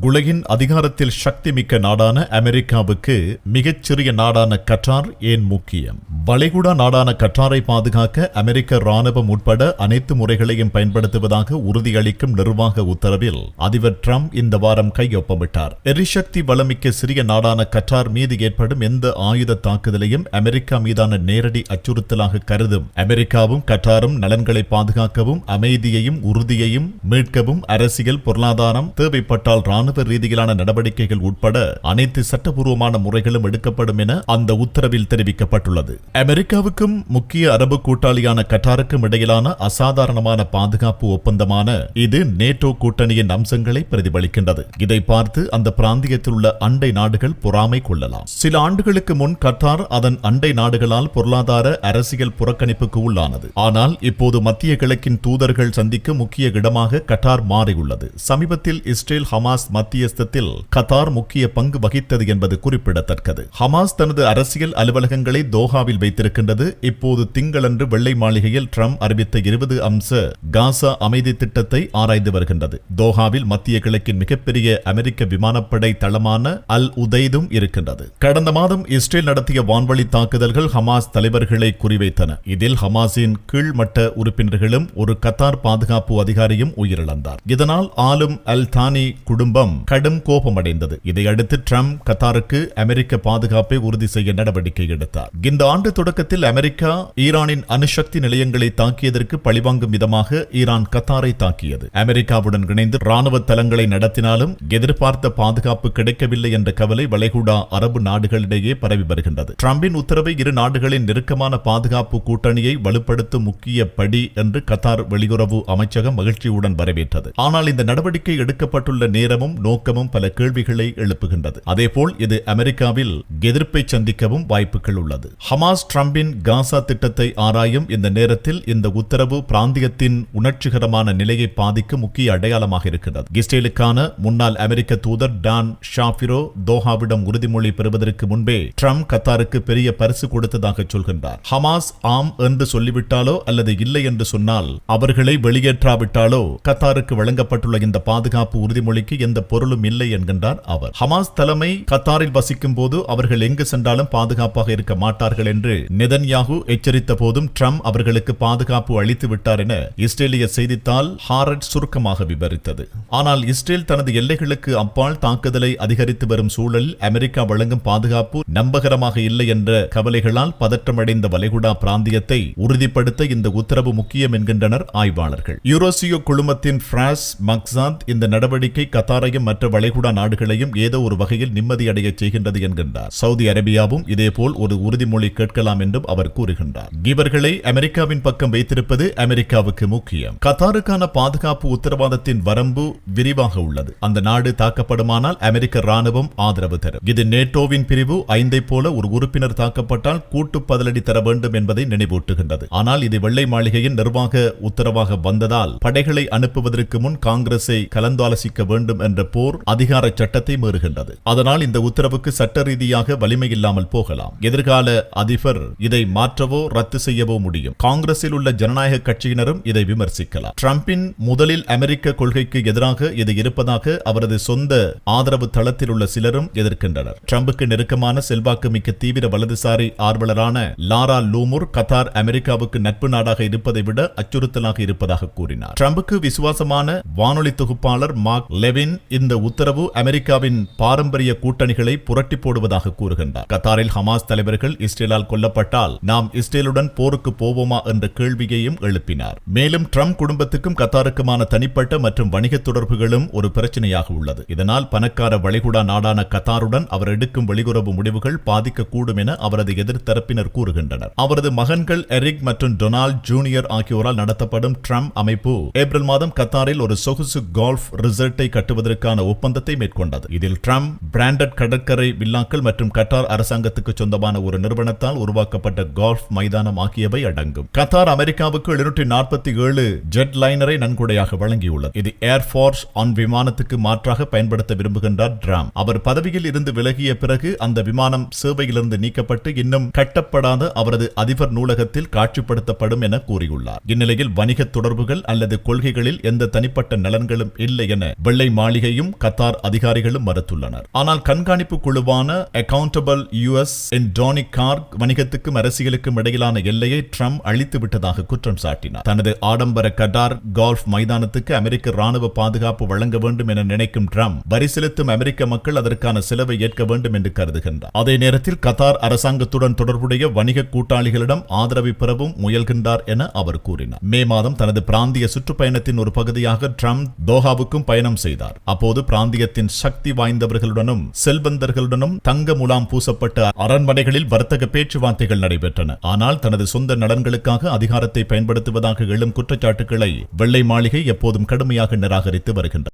உலகின் அதிகாரத்தில் சக்திமிக்க நாடான அமெரிக்காவுக்கு மிகச்சிறிய நாடான கட்டார் ஏன் முக்கியம்? வளைகுடா நாடான கட்டாரை பாதுகாக்க அமெரிக்க ராணுவம் உட்பட அனைத்து முறைகளையும் பயன்படுத்துவதாக உறுதியளிக்கும் நிர்வாக உத்தரவில் அதிபர் டிரம்ப் இந்த வாரம் கையொப்பமிட்டார். எரிசக்தி வளமிக்க சிறிய நாடான கட்டார் மீது ஏற்படும் எந்த ஆயுத தாக்குதலையும் அமெரிக்கா மீதான நேரடி அச்சுறுத்தலாக கருதும். அமெரிக்காவும் கட்டாரும் நலன்களை பாதுகாக்கவும் அமைதியையும் உறுதியையும் மீட்கவும் அரசியல் பொருளாதாரம் தேவைப்பட்டால் ராணுவ ரீதியிலான நடவடிக்கைகள் உட்பட அனைத்து சட்டபூர்வமான முறைகளும் எடுக்கப்படும் என அந்த உத்தரவில் தெரிவிக்கப்பட்டுள்ளது. அமெரிக்காவுக்கும் முக்கிய அரபு கூட்டாளியான கட்டாருக்கும் இடையிலான அசாதாரணமான பாதுகாப்பு ஒப்பந்தமான இது நேட்டோ கூட்டணியின் அம்சங்களை பிரதிபலிக்கின்றது. இதை பார்த்து அந்த பிராந்தியத்தில் உள்ள அண்டை நாடுகள் பொறாமை கொள்ளலாம். சில ஆண்டுகளுக்கு முன் கட்டார் அதன் அண்டை நாடுகளால் பொருளாதார அரசியல் புறக்கணிப்புக்கு உள்ளானது. ஆனால் இப்போது மத்திய கிழக்கின் தூதர்கள் சந்திக்கும் முக்கிய இடமாக கட்டார் மாறியுள்ளது. சமீபத்தில் இஸ்ரேல் ஹமாஸ் மத்தியஸ்தத்தில் கத்தார் முக்கிய பங்கு வகித்தது என்பது குறிப்பிடத்தக்கது. ஹமாஸ் தனது அரசியல் அலுவலகங்களை தோஹாவில் வைத்திருக்கின்றது. இப்போது திங்களன்று வெள்ளை மாளிகையில் ட்ரம்ப் அறிவித்த இருபது அம்ச காசா அமைதி திட்டத்தை ஆராய்ந்து வருகின்றது. தோஹாவில் மத்திய கிழக்கின் மிகப்பெரிய அமெரிக்க விமானப்படை தளமான அல் உதைதும் இருக்கின்றது. கடந்த மாதம் இஸ்ரேல் நடத்திய வான்வழி தாக்குதல்கள் ஹமாஸ் தலைவர்களை குறிவைத்தன. இதில் ஹமாஸின் கீழ்மட்ட உறுப்பினர்களும் ஒரு கத்தார் பாதுகாப்பு அதிகாரியும் உயிரிழந்தார். இதனால் ஆளும் அல் தானி குடும்பம் கடும் கோபமடைந்தது. இதையடுத்து ட்ரம்ப் கத்தாருக்கு அமெரிக்க பாதுகாப்பை உறுதி செய்ய நடவடிக்கை எடுத்தார். இந்த ஆண்டு தொடக்கத்தில் அமெரிக்கா ஈரானின் அணுசக்தி நிலையங்களை தாக்கியதற்கு பழிவாங்கும் விதமாக ஈரான் கத்தாரை தாக்கியது. அமெரிக்காவுடன் இணைந்து ராணுவ தளங்களை நடத்தினாலும் எதிர்பார்த்த பாதுகாப்பு கிடைக்கவில்லை என்ற கவலை வளைகுடா அரபு நாடுகளிடையே பரவி வருகின்றது. ட்ரம்பின் உத்தரவை இரு நாடுகளின் நெருக்கமான பாதுகாப்பு கூட்டணியை வலுப்படுத்தும் முக்கிய படி என்று கத்தார் வெளியுறவு அமைச்சகம் மகிழ்ச்சியுடன் வரவேற்றது. ஆனால் இந்த நடவடிக்கை எடுக்கப்பட்டுள்ள நேரமும் நோக்கமும் பல கேள்விகளை எழுப்புகின்றது. அதேபோல் இது அமெரிக்காவில் எதிர்ப்பை சந்திக்கவும் வாய்ப்புகள் உள்ளது. ஹமாஸ் டிரம்பின் காசா திட்டத்தை ஆராயும் இந்த நேரத்தில் இந்த உத்தரவு பிராந்தியத்தின் உணர்ச்சிகரமான நிலையை பாதிக்கும் முக்கிய அடையாளமாக இருக்கிறது இஸ்ரேலுக்கான முன்னாள் அமெரிக்க தூதர் டான் ஷாபிரோ தோஹாவிடம் உறுதிமொழி பெறுவதற்கு முன்பே ட்ரம்ப் கத்தாருக்கு பெரிய பரிசு கொடுத்ததாக சொல்கின்றார். ஹமாஸ் ஆம் என்று சொல்லிவிட்டாலோ அல்லது இல்லை என்று சொன்னால் அவர்களை வெளியேற்றாவிட்டாலோ கத்தாருக்கு வழங்கப்பட்டுள்ள இந்த பாதுகாப்பு உறுதிமொழிக்கு எந்த பொருளும் இல்லை என்கின்றார் அவர். ஹமாஸ் தலைமை கத்தாரில் வசிக்கும் போது அவர்கள் எங்கு சென்றாலும் பாதுகாப்பாக இருக்க மாட்டார்கள் என்று நெதன்யாகு எச்சரித்த போதும் ட்ரம்ப் அவர்களுக்கு பாதுகாப்பு அளித்து விட்டார் என இஸ்ரேலிய செய்தித்தாள் ஹாரட் சுருக்கமாக விவரித்தது. ஆனால் இஸ்ரேல் தனது எல்லைகளுக்கு அப்பால் தாக்குதலை அதிகரித்து வரும் சூழலில் அமெரிக்கா வழங்கும் பாதுகாப்பு நம்பகரமாக இல்லை என்ற கவலைகளால் பதற்றமடைந்த வளைகுடா பிராந்தியத்தை உறுதிப்படுத்த இந்த உத்தரவு முக்கியம் என்கின்றனர் ஆய்வாளர்கள். யூரோசியோ குழுமத்தின் பிராஸ் மக்சாந்த் இந்த நடவடிக்கை கத்தாரையும் மற்ற வளைகுடா நாடுகளையும் ஏதோ ஒரு வகையில் நிம்மதியடைய செய்கின்றது என்கின்றார். சவுதி அரேபியாவும் இதேபோல் ஒரு உறுதிமொழி கேட்கலாம் என்றும் அவர் கூறுகின்றார். இவர்களை அமெரிக்காவின் பக்கம் வைத்திருப்பது அமெரிக்காவுக்கு முக்கியம். கத்தாருக்கான பாதுகாப்பு உத்தரவாதத்தின் வரம்பு விரிவாக உள்ளது. அந்த நாடு தாக்கப்படுமானால் அமெரிக்க ராணுவம் ஆதரவு தரும். இது நேட்டோவின் பிரிவு ஐந்தை போல ஒரு உறுப்பினர் தாக்கப்பட்டால் கூட்டு பதிலடி தர வேண்டும் என்பதை நினைவூட்டுகின்றது. ஆனால் இது வெள்ளை மாளிகையின் நிர்வாக உத்தரவாக வந்ததால் படைகளை அனுப்புவதற்கு முன் காங்கிரஸை கலந்தாலோசிக்க வேண்டும் என்ற போர் அதிகார சட்டத்தை மீறுகின்றது. அதனால் இந்த உத்தரவுக்கு சட்ட ரீதியாக வலிமை இல்லாமல் போகலாம். எதிர்கால அதிபர் இதை மாற்றவோ ரத்து செய்யவோ முடியும். காங்கிரஸில் உள்ள ஜனநாயக கட்சியினரும் இதை விமர்சிக்கலாம். ட்ரம்பின் முதலில் அமெரிக்க கொள்கைக்கு எதிராக இது இருப்பதாக அவரது சொந்த ஆதரவு தளத்தில் உள்ள சிலரும் எதிர்க்கின்றனர். ட்ரம்புக்கு நெருக்கமான செல்வாக்கு மிக்க தீவிர வலதுசாரி ஆர்வலரான லாரா லூமுர் கத்தார் அமெரிக்காவுக்கு நட்பு நாடாக இருப்பதை விட அச்சுறுத்தலாக இருப்பதாக கூறினார். ட்ரம்புக்கு விசுவாசமான வானொலி தொகுப்பாளர் மார்க் லெவின் இந்த உத்தரவு அமெரிக்காவின் பாரம்பரிய கூட்டணிகளை புரட்டி போடுவதாக கூறுகின்றார். கத்தாரில் ஹமாஸ் தலைவர்கள் இஸ்ரேலால் கொல்லப்பட்டால் நாம் இஸ்ரேலுடன் போருக்கு போவோமா என்ற கேள்வியையும் எழுப்பினார். மேலும் ட்ரம்ப் குடும்பத்துக்கும் கத்தாருக்குமான தனிப்பட்ட மற்றும் வணிக தொடர்புகளும் ஒரு பிரச்சனையாக உள்ளது. இதனால் பணக்கார வளைகுடா நாடான கத்தாருடன் அவர் எடுக்கும் வெளியுறவு முடிவுகள் பாதிக்கக்கூடும் என அவரது எதிர்த்தரப்பினர் கூறுகின்றனர். அவரது மகன்கள் எரிக் மற்றும் டொனால்ட் ஜூனியர் ஆகியோரால் நடத்தப்படும் ட்ரம்ப் அமைப்பு ஏப்ரல் மாதம் கத்தாரில் ஒரு சொகுசு கோல்ஃப் ரிசர்ட்டை கட்டுவதற்கான ஒப்பந்தத்தை மேற்கொண்டது. இதில் ட்ரம்ப் பிராண்டட் கடற்கரை வில்லாக்கள் மற்றும் கட்டார் அரசாங்கத்துக்கு சொந்தமான ஒரு நிறுவனத்தால் உருவாக்கப்பட்ட கோல்ஃப் மைதானம் ஆகியவை அடங்கும். கத்தார் அமெரிக்காவுக்கு எழுநூற்றி நாற்பத்தி ஏழு ஜெட் லைனரை நன்கொடையாக வழங்கியுள்ளது. இது ஏர்ஃபோர்ஸ் ஆன் விமானத்துக்கு மாற்றாக பயன்படுத்த விரும்புகின்றார் ட்ரம்ப். அவர் பதவியில் இருந்து விலகிய பிறகு அந்த விமானம் சேவையிலிருந்து நீக்கப்பட்டு இன்னும் கட்டப்படாத அவரது அதிபர் நூலகத்தில் காட்சிப்படுத்தப்படும் என கூறியுள்ளார். இந்நிலையில் வணிக தொடர்புகள் அல்லது கொள்கைகளில் எந்த தனிப்பட்ட நலன்களும் இல்லை என வெள்ளை மாளிகை மாளிகையும் கத்தார் அதிகாரிகளும் மறுத்துள்ளனர். ஆனால் கண்காணிப்பு குழுவான அக்கவுண்டபிள் யுஎஸ் என் டானிக் கார்க் வணிகத்துக்கும் அரசியலுக்கும் இடையிலான எல்லையை ட்ரம்ப் அழித்து விட்டதாக குற்றம் சாட்டினார். தனது ஆடம்பர கட்டார் கோல்ஃப் மைதானத்துக்கு அமெரிக்க ராணுவ பாதுகாப்பு வழங்க வேண்டும் என நினைக்கும் ட்ரம்ப் வரி செலுத்தும் அமெரிக்க மக்கள் அதற்கான செலவை ஏற்க வேண்டும் என்று கருதுகின்றார். அதே நேரத்தில் கத்தார் அரசாங்கத்துடன் தொடர்புடைய வணிக கூட்டாளிகளிடம் ஆதரவை பெறவும் முயல்கின்றார் என அவர் கூறினார். மே மாதம் தனது பிராந்திய சுற்றுப்பயணத்தின் ஒரு பகுதியாக ட்ரம்ப் தோஹாவுக்கும் பயணம் செய்தார். அப்போது பிராந்தியத்தின் சக்தி வாய்ந்தவர்களுடனும் செல்வந்தர்களுடனும் தங்க முலாம் பூசப்பட்ட அரண்மனைகளில் வர்த்தக பேச்சுவார்த்தைகள் நடைபெற்றன. ஆனால் தனது சொந்த நலன்களுக்காக அதிகாரத்தை பயன்படுத்துவதாக எழும் குற்றச்சாட்டுகளை வெள்ளை மாளிகை எப்போதும் கடுமையாக நிராகரித்து வருகின்றது